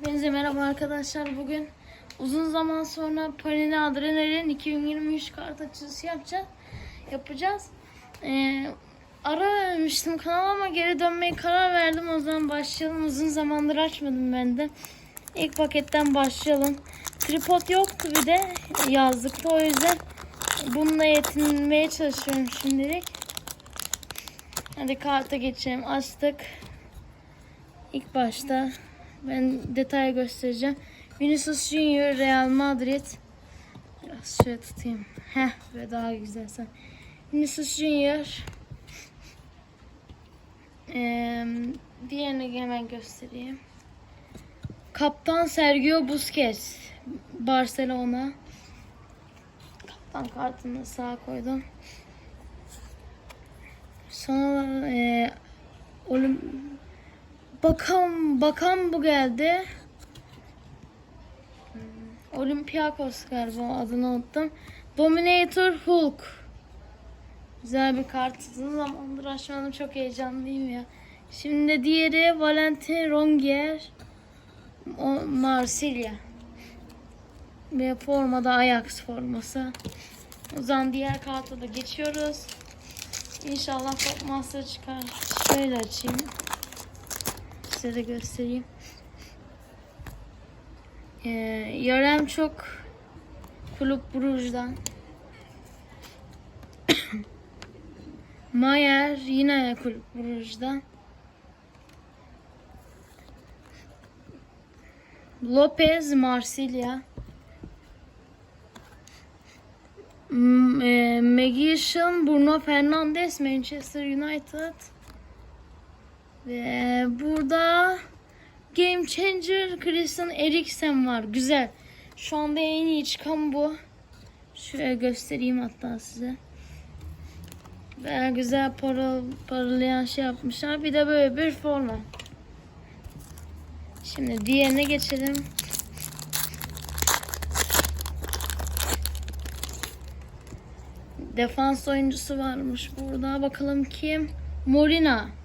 Hepinize merhaba arkadaşlar. Bugün uzun zaman sonra Panini Adrenalin 2023 kart açılışı yapacağız. Yapacağız. Ee, ara vermiştim kanala ama geri dönmeye karar verdim. O zaman başlayalım. Uzun zamandır açmadım ben de. İlk paketten başlayalım. Tripod yoktu bir de yazlıkta. O yüzden bununla yetinmeye çalışıyorum şimdilik. Hadi karta geçelim. Açtık. İlk başta ben detay göstereceğim. Vinicius Junior Real Madrid. Biraz şöyle tutayım. Heh ve daha güzel sen. Vinicius Junior. Ee, diğerini hemen göstereyim. Kaptan Sergio Busquets. Barcelona. Kaptan kartını sağa koydum. Sonra e, Olim Bakan bakan bu geldi. Olympiakos galiba adını unuttum. Dominator Hulk. Güzel bir kart. Uzun zamandır açmadım. Çok heyecanlıyım ya. Şimdi diğeri Valentin Rongier. O Marsilya. Ve formada Ajax forması. O zaman diğer karta da geçiyoruz. İnşallah Top Master çıkar. Şöyle açayım. Size göstereyim. Ee, Yarem çok Kulüp Brugge'dan. Mayer yine Kulüp Brugge'dan. Lopez Marsilya. E, Magician Bruno Fernandes Manchester United. Ve burada Game Changer Christian Eriksen var. Güzel. Şu anda en iyi çıkan bu. Şöyle göstereyim hatta size. Baya güzel para, paralayan şey yapmışlar. Bir de böyle bir forma. Şimdi diğerine geçelim. Defans oyuncusu varmış burada. Bakalım kim? Molina.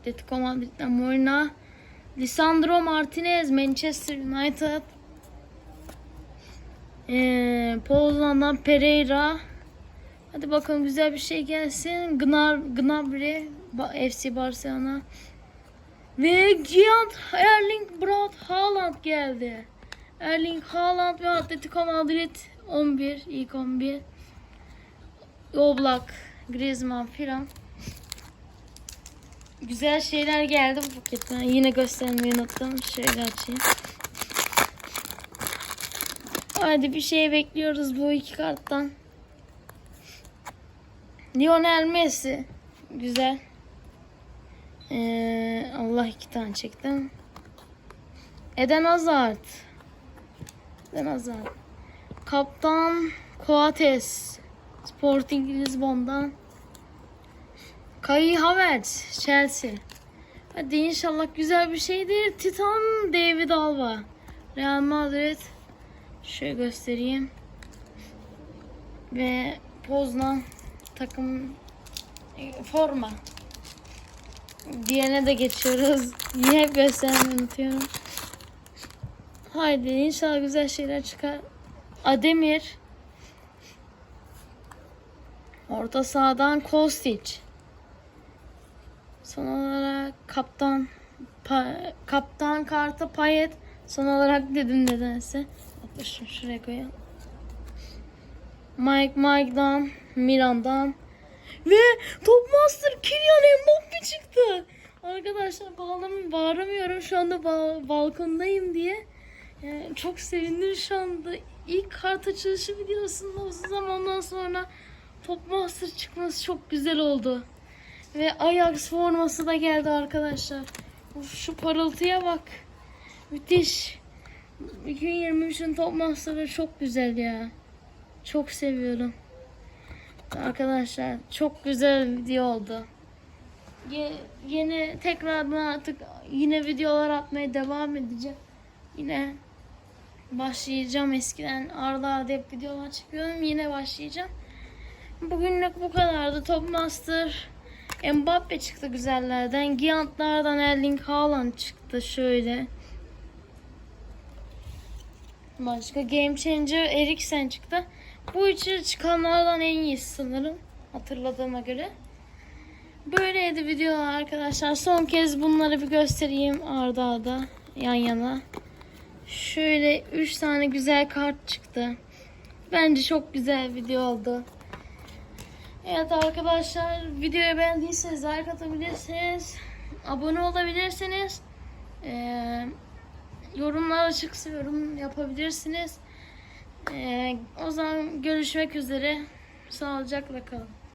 Atletico Madrid'den Molina. Lisandro Martinez Manchester United. Ee, Poznan'dan Pereira. Hadi bakalım güzel bir şey gelsin. Gnar, Gnabry FC Barcelona. Ve Giant Erling Braut Haaland geldi. Erling Haaland ve Atletico Madrid 11 ilk 11. Oblak, Griezmann filan. Güzel şeyler geldi bu paketten. Yine göstermeyi unuttum. Şöyle açayım. Hadi bir şey bekliyoruz bu iki karttan. Lionel Messi. Güzel. Ee, Allah iki tane çektim. Eden Hazard. Eden Hazard. Kaptan Coates. Sporting Lisbon'dan. Kai Havertz, Chelsea. Hadi inşallah güzel bir şeydir. Titan David Alba. Real Madrid. Şöyle göstereyim. Ve Poznan takım e, forma. Diğerine de geçiyoruz. Yine hep göstermeyi unutuyorum. Haydi inşallah güzel şeyler çıkar. Ademir. Orta sahadan Kostic. Son olarak kaptan pa- kaptan kartı Payet. Son olarak dedim nedense. Hatta şuraya koyalım. Mike Mike'dan, Milan'dan ve Topmaster Kylian Mbappe çıktı. Arkadaşlar bağlam bağıramıyorum şu anda ba- balkondayım diye. Yani çok sevindim şu anda. İlk kart açılışı videosunda uzun zamandan sonra Topmaster çıkması çok güzel oldu. Ve Ajax forması da geldi arkadaşlar. Uf, şu parıltıya bak. Müthiş. 2023'ün Top Master'ı çok güzel ya. Çok seviyorum. Arkadaşlar çok güzel video oldu. Ye- yeni tekrardan artık yine videolar atmaya devam edeceğim. Yine başlayacağım eskiden arda arda hep videolar çekiyorum. Yine başlayacağım. Bugünlük bu kadardı. Top Master Mbappe çıktı güzellerden. Giantlardan Erling Haaland çıktı. şöyle. Başka Game Changer Eriksen çıktı. Bu üçü çıkanlardan en iyisi sanırım. Hatırladığıma göre. Böyleydi video arkadaşlar. Son kez bunları bir göstereyim arda arda yan yana. Şöyle 3 tane güzel kart çıktı. Bence çok güzel video oldu. Evet arkadaşlar videoyu beğendiyseniz like atabilirsiniz. Abone olabilirsiniz. Ee, yorumlar açıksa yorum yapabilirsiniz. Ee, o zaman görüşmek üzere. Sağlıcakla kalın.